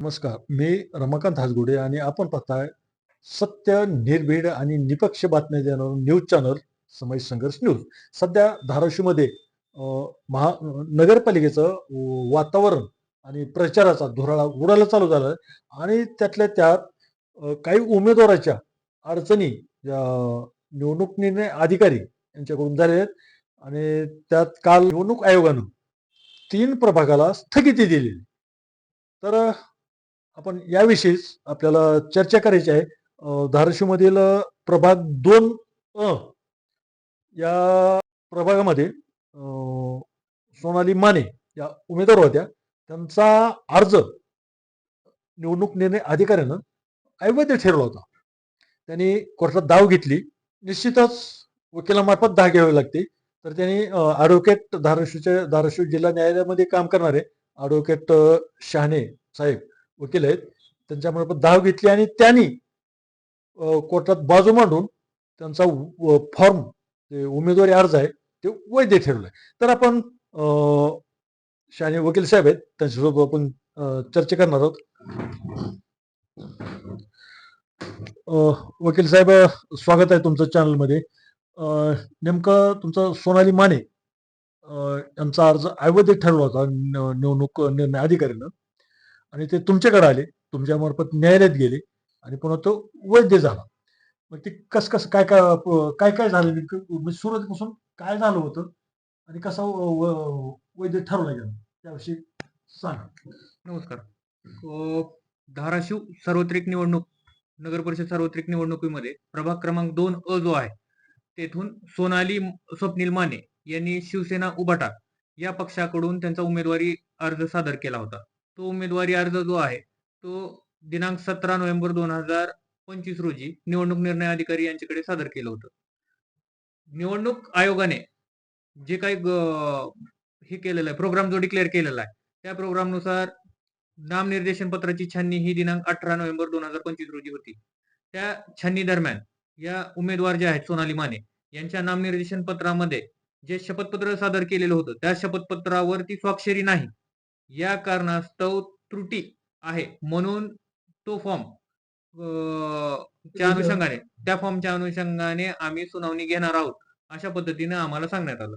नमस्कार. मी रमाकांत हासगुडे आणि आपण पाहताय सत्य निर्भीड आणि निपक्ष बातम्या देणारं न्यूज चॅनल समय संघर्ष न्यूज. सध्या धाराशिवमध्ये महा नगरपालिकेचं वातावरण आणि प्रचाराचा धुराळा उडायला चालू झाला आहे आणि त्यातल्या त्यात काही उमेदवाराच्या अडचणी निवडणूक निर्णय अधिकारी यांच्याकडून झाले आहेत आणि त्यात काल निवडणूक आयोगानं तीन प्रभागाला स्थगिती दिली तर आपण याविषयीच आपल्याला चर्चा करायची आहे. धाराशिवमधील प्रभाग दोन अ या प्रभागामध्ये सोनाली माने या उमेदवार होत्या. त्यांचा अर्ज निवडणूक निर्णय अधिकाऱ्यानं अवैध ठरवला होता. त्यांनी कोर्टात दाव घेतली. निश्चितच वकिलामार्फत दाव घ्यावी लागते. तर त्यांनी ॲडव्होकेट धाराशिवच्या धाराशिव जिल्हा न्यायालयामध्ये काम करणारे ॲडव्होकेट शहाणे साहेब वकील आहेत. त्यांच्यामार्फत दाव घेतली आणि त्यांनी कोर्टात बाजू मांडून त्यांचा फॉर्म उमेदवारी अर्ज आहे ते वैध ठरवलाय. तर आपण अ, शहाणे वकील साहेब आहेत त्यांच्यासोबत आपण चर्चा करणार आहोत. वकील साहेब स्वागत आहे तुमचं चॅनलमध्ये. नेमकं तुमचं सोनाली माने यांचा अर्ज अवैध ठरवला होता निवडणूक निर्णय अधिकाऱ्यानं आणि ते तुमच्याकडे आले तुमच्यामार्फत न्यायालयात गेले आणि पुन्हा तो वैध झाला. मग ते कस कसं काय काय काय काय झालं म्हणजे सुरुवातीपासून काय झालं होतं आणि कसा व- व- वैध ठरवला गेला? त्याविषयी सांगा. नमस्कार. धाराशिव सार्वत्रिक निवडणूक नगर परिषद सार्वत्रिक निवडणुकीमध्ये प्रभाग क्रमांक दोन अ जो आहे तेथून सोनाली स्वप्नील माने यांनी शिवसेना उभाटा या पक्षाकडून त्यांचा उमेदवारी अर्ज सादर केला होता. तो उमेदवारी अर्ज जो आहे तो दिनांक सतरा नोव्हेंबर दोन हजार पंचवीस रोजी निवडणूक निर्णय अधिकारी यांच्याकडे सादर केलं होतं. निवडणूक आयोगाने जे काही हे केलेलं आहे प्रोग्राम जो डिक्लेअर केलेला आहे त्या प्रोग्रामनुसार नामनिर्देशन पत्राची छाननी ही दिनांक अठरा नोव्हेंबर दोन हजार पंचवीस रोजी होती. त्या छाननी दरम्यान या उमेदवार जे आहेत सोनाली माने यांच्या नामनिर्देशन पत्रामध्ये जे शपथपत्र सादर केलेलं होतं त्या शपथपत्रावरती स्वाक्षरी नाही. या कारणास्तव त्रुटी आहे. म्हणून तो फॉर्म च्या अनुषंगाने त्या फॉर्मच्या अनुषंगाने आम्ही सुनावणी घेणार आहोत अशा पद्धतीने आम्हाला सांगण्यात आलं.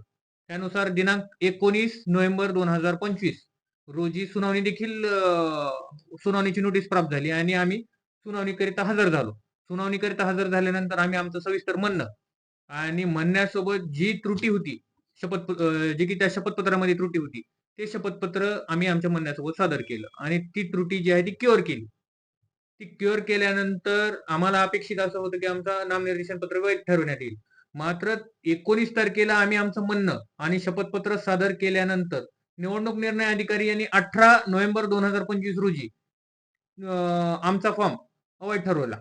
त्यानुसार दिनांक एकोणीस नोव्हेंबर दोन हजार पंचवीस रोजी सुनावणी देखील सुनावणीची नोटीस प्राप्त झाली आणि आम्ही सुनावणीकरिता हजर झालो. सुनावणीकरिता हजर झाल्यानंतर आम्ही आमचं सविस्तर म्हणणं आणि म्हणण्यासोबत जी त्रुटी होती शपथ जी की त्या शपथपत्रामध्ये त्रुटी होती ते शपथपत्र आम्ही आमच्या म्हणण्यासोबत सादर केलं. आणि ती त्रुटी जी आहे ती क्युअर केली. ती क्युअर केल्यानंतर आम्हाला अपेक्षित असं होतं की आमचा नामनिर्देशन पत्र वैध ठरवण्यात येईल. मात्र एकोणीस तारखेला आम्ही आमचं म्हणणं आणि शपथपत्र सादर केल्यानंतर निवडणूक निर्णय अधिकारी यांनी अठरा नोव्हेंबर दोन हजार पंचवीस रोजी आमचा फॉर्म अवैध ठरवला.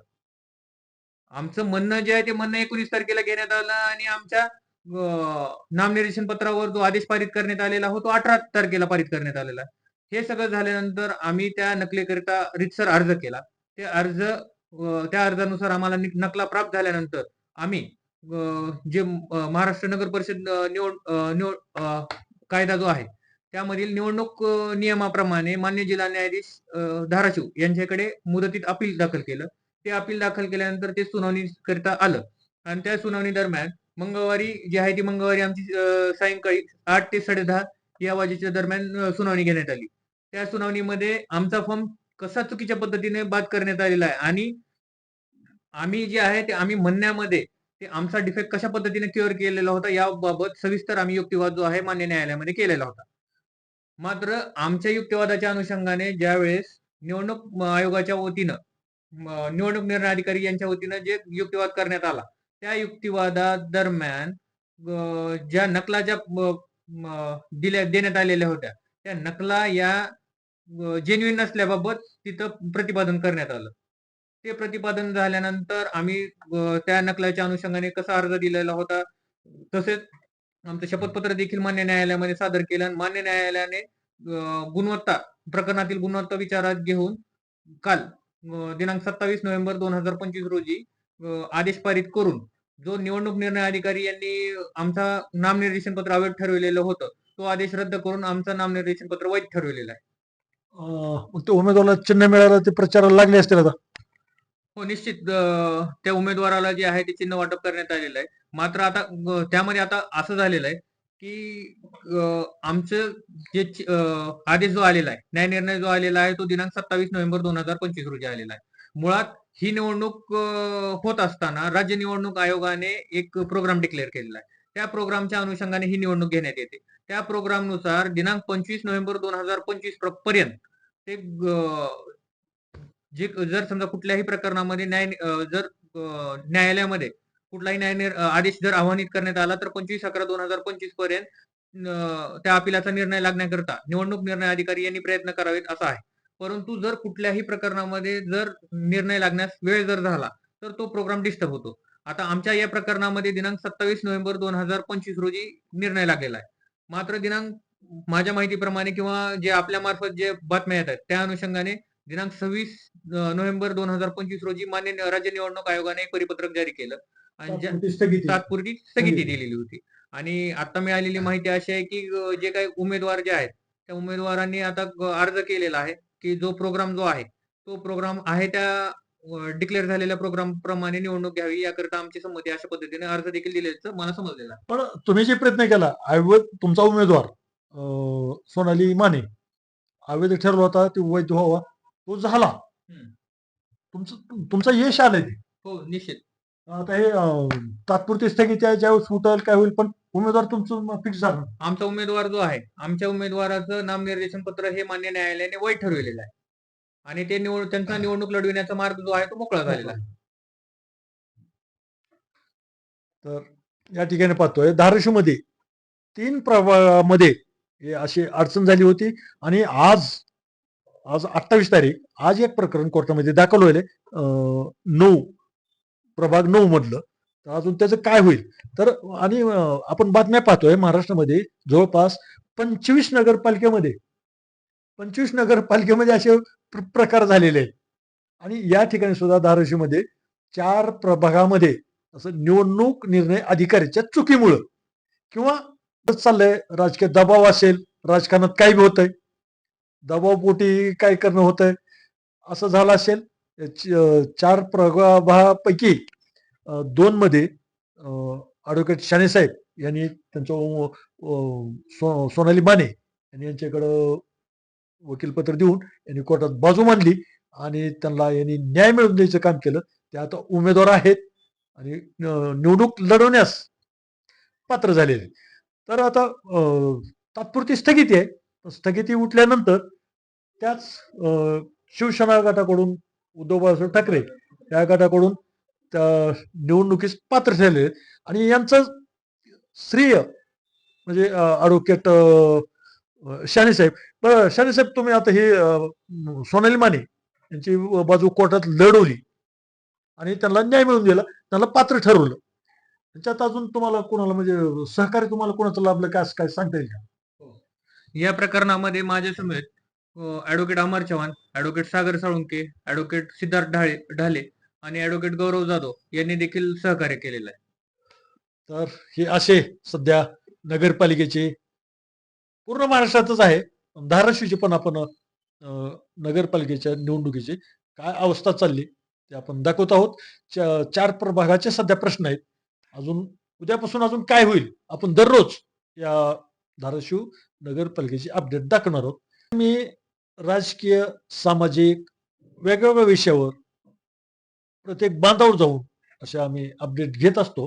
आमचं म्हणणं जे आहे ते म्हणणं एकोणीस तारखेला घेण्यात आलं आणि आमच्या नामनिर्देशन पत्रावर जो आदेश पारित करण्यात आलेला हो तो अठरा तारखेला पारित करण्यात आलेला. हे सगळं झाल्यानंतर आम्ही त्या नकलेकरिता रितसर अर्ज केला. ते अर्ज त्या अर्जानुसार आम्हाला नकला प्राप्त झाल्यानंतर आम्ही जे महाराष्ट्र नगर परिषद निवड निवड कायदा जो आहे त्यामधील निवडणूक नियमाप्रमाणे मान्य जिल्हा न्यायाधीश धाराशिव यांच्याकडे मुदतीत अपील दाखल केलं. ते अपील दाखल केल्यानंतर ते सुनावणी करता आलं. आणि त्या सुनावणी दरम्यान मंगळवारी जी आहे ती मंगळवारी आमची सायंकाळी आठ ते साडेदहा या वाजेच्या दरम्यान सुनावणी घेण्यात आली. त्या सुनावणीमध्ये आमचा फॉर्म कसा चुकीच्या पद्धतीने बाद करण्यात आलेला आहे आणि आम्ही जे आहे ते आम्ही म्हणण्यामध्ये ते आमचा डिफेक्ट कशा पद्धतीने क्युअर केलेला होता याबाबत सविस्तर आम्ही युक्तिवाद जो आहे मान्य न्यायालयामध्ये केलेला होता. मात्र आमच्या युक्तिवादाच्या अनुषंगाने ज्यावेळेस निवडणूक आयोगाच्या वतीनं निवडणूक निर्णय अधिकारी यांच्या वतीनं जे युक्तिवाद करण्यात आला त्या युक्तिवादा दरम्यान ज्या नकला ज्या दिल्या देण्यात आलेल्या होत्या त्या नकला या जेन्युइन नसल्याबाबत तिथं प्रतिपादन करण्यात आलं. ते प्रतिपादन झाल्यानंतर आम्ही त्या नकलाच्या अनुषंगाने कसा अर्ज दिलेला होता तसेच आमचं शपथपत्र देखील मान्य न्यायालयामध्ये सादर केलं आणि मान्य न्यायालयाने गुणवत्ता प्रकरणातील गुणवत्ता विचारात घेऊन काल दिनांक सत्तावीस नोव्हेंबर दोन हजार पंचवीस रोजी आदेश पारित करून जो निवडणूक निर्णय अधिकारी यांनी आमचा नामनिर्देशन पत्र अवैध ठरवलेलं होतं तो आदेश रद्द करून आमचं नामनिर्देशन पत्र वैध ठरवलेलं आहे. मग ते उमेदवाराला चिन्ह मिळालं ते प्रचाराला लागले असतील आता? हो निश्चित अं, त्या उमेदवाराला जे आहे ते चिन्ह वाटप करण्यात आलेलं आहे. मात्र आता अं, त्यामध्ये आता असं झालेलं आहे की अं, आमचं जे चि- अं, आदेश जो आलेला आहे न्याय निर्णय जो आलेला आहे तो दिनांक सत्तावीस नोव्हेंबर दोन हजार पंचवीस रोजी आलेला आहे. मुळात ही निवडणूक होत असताना राज्य निवडणूक आयोगाने एक प्रोग्राम डिक्लेअर केलेला आहे. त्या प्रोग्रामच्या अनुषंगाने ही निवडणूक घेण्यात येते. त्या प्रोग्रामनुसार दिनांक पंचवीस नोव्हेंबर दोन हजार पंचवीसपर्यंत ते जे जर समजा कुठल्याही प्रकरणामध्ये न्याय जर न्यायालयामध्ये कुठलाही न्याय आदेश जर आव्हानित करण्यात आला तर पंचवीस अकरा दोन हजार पंचवीसपर्यंत त्या अपिलाचा निर्णय लागण्याकरता निवडणूक निर्णय अधिकारी यांनी प्रयत्न करावेत असा आहे. परंतु जर कुठल्याही प्रकरणामध्ये जर निर्णय लागण्यास वेळ जर झाला तर तो प्रोग्राम डिस्टर्ब होतो. आता आमच्या या प्रकरणामध्ये दिनांक सत्तावीस नोव्हेंबर दोन हजार पंचवीस रोजी निर्णय लागलेला आहे. मात्र दिनांक माझ्या माहितीप्रमाणे किंवा जे आपल्या मार्फत जे बातम्या येतात त्या अनुषंगाने दिनांक सव्वीस नोव्हेंबर दोन हजार पंचवीस रोजी मान्य राज्य निवडणूक आयोगाने एक परिपत्रक जारी केलं. आणि तात्पुरती स्थगिती. दिलेली होती. आणि आता मिळालेली माहिती अशी आहे की जे काही उमेदवार जे आहेत त्या उमेदवारांनी आता अर्ज केलेला आहे. की जो प्रोग्राम जो आहे तो प्रोग्राम आहे त्या डिक्लेअर झालेल्या प्रोग्राम प्रमाणे निवडणूक घ्यावी याकरिता आमची संमती अशा पद्धतीने अर्ज देखील दिल्याचं मला समजलेलं. पण तुम्ही जे प्रयत्न केला अवैध तुमचा उमेदवार सोनाली माने अवैध ठरला होता ते वैध व्हावा तो झाला. तुमचं तुमचं यश आलंय ते हो निश्चित आता हे तात्पुरती स्थगिती आहे ज्यावेळेस सुटल काय होईल पण उमेदवार तुमचं फिक्स झालं. आमचा उमेदवार जो आहे आमच्या उमेदवाराचं नामनिर्देशन पत्र हे मान्य न्यायालयाने वैध ठरविलेलं आहे. आणि ते निवड त्यांचा निवडणूक लढविण्याचा मार्ग जो आहे तो मोकळा झालेला आहे. तर या ठिकाणी पाहतोय धाराशिवमध्ये तीन प्रभागामध्ये हे अशी अडचण झाली होती. आणि आज आज अठ्ठावीस तारीख आज एक प्रकरण कोर्टामध्ये दाखल होईल नऊ प्रभाग नऊ मधलं. तर अजून त्याचं काय होईल? तर आणि आपण बातम्या पाहतोय महाराष्ट्रामध्ये जवळपास पंचवीस नगरपालिकेमध्ये पंचवीस नगरपालिकेमध्ये असे प्र- प्रकार झालेले आहेत. आणि या ठिकाणी सुद्धा धाराशिवमध्ये चार प्रभागामध्ये असं निवडणूक निर्णय अधिकाऱ्याच्या चुकीमुळं किंवा चाललंय राजकीय दबाव असेल राजकारणात काय बी होतंय दबावपोटी काय करणं होतंय असं झालं असेल च- चार प्रभागापैकी दोन मध्ये ॲडव्होकेट शाने साहेब यांनी त्यांचं सो- सोनाली माने यांनी यांच्याकडं वकीलपत्र देऊन यांनी कोर्टात बाजू मांडली आणि त्यांना यांनी न्याय मिळवून द्यायचं काम केलं. ते आता उमेदवार आहेत आणि निवडणूक लढवण्यास पात्र झालेले. तर आता तात्पुरती स्थगिती आहे. स्थगिती उठल्यानंतर त्याच शिवसेना गटाकडून उद्धव बाळासाहेब ठाकरे या गटाकडून निवडणुकीस पात्र ठरले आणि यांचं श्रेय म्हणजे ॲडव्होकेट शाने साहेब. बरं साहेब तुम्ही आता ही सोनाली माने यांची बाजू कोर्टात लढवली. आणि त्यांना न्याय मिळून दिला. त्यांना पात्र ठरवलं. त्याच्यात अजून तुम्हाला कोणाला म्हणजे सहकार्य तुम्हाला कोणाचं लाभलं काय असं काय सांगता येईल का? हो. या प्रकरणामध्ये माझ्या समेत advocate Amar Chavan advocate Sagar Salunke advocate Siddharth Dhale Dhale आणि ऍडव्होकेट गौरव जाधव यांनी देखील सहकार्य केलेलं आहे. तर हे असे सध्या नगरपालिकेचे पूर्ण महाराष्ट्रातच आहे. धाराशिवचे पण आपण नगरपालिकेच्या निवडणुकीची काय अवस्था चालली ते आपण दाखवत आहोत. चा- चार प्रभागाचे सध्या प्रश्न आहेत. अजून उद्यापासून अजून काय होईल? आपण दररोज या धाराशिव नगरपालिकेची अपडेट दाखवणार आहोत. मी राजकीय सामाजिक वेगवेगळ्या विषयावर प्रत्येक बांधावर जाऊन असे आम्ही अपडेट घेत असतो.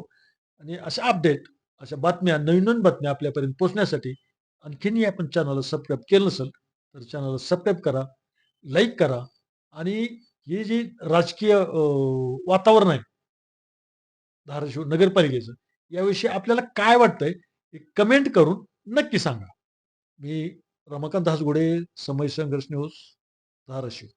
आणि अशा अपडेट अशा बातम्या नवीन नवीन बातम्या आपल्यापर्यंत पोहोचण्यासाठी आणखीनही आपण चॅनलला सबस्क्राईब केलं नसेल तर चॅनलला सबस्क्राईब करा लाईक करा. आणि ही जी राजकीय वातावरण आहे धाराशिव नगरपालिकेचं याविषयी आपल्याला काय वाटतंय हे कमेंट करून नक्की सांगा. मी रमाकांत हासगुडे समय संघर्ष न्यूज धाराशिव.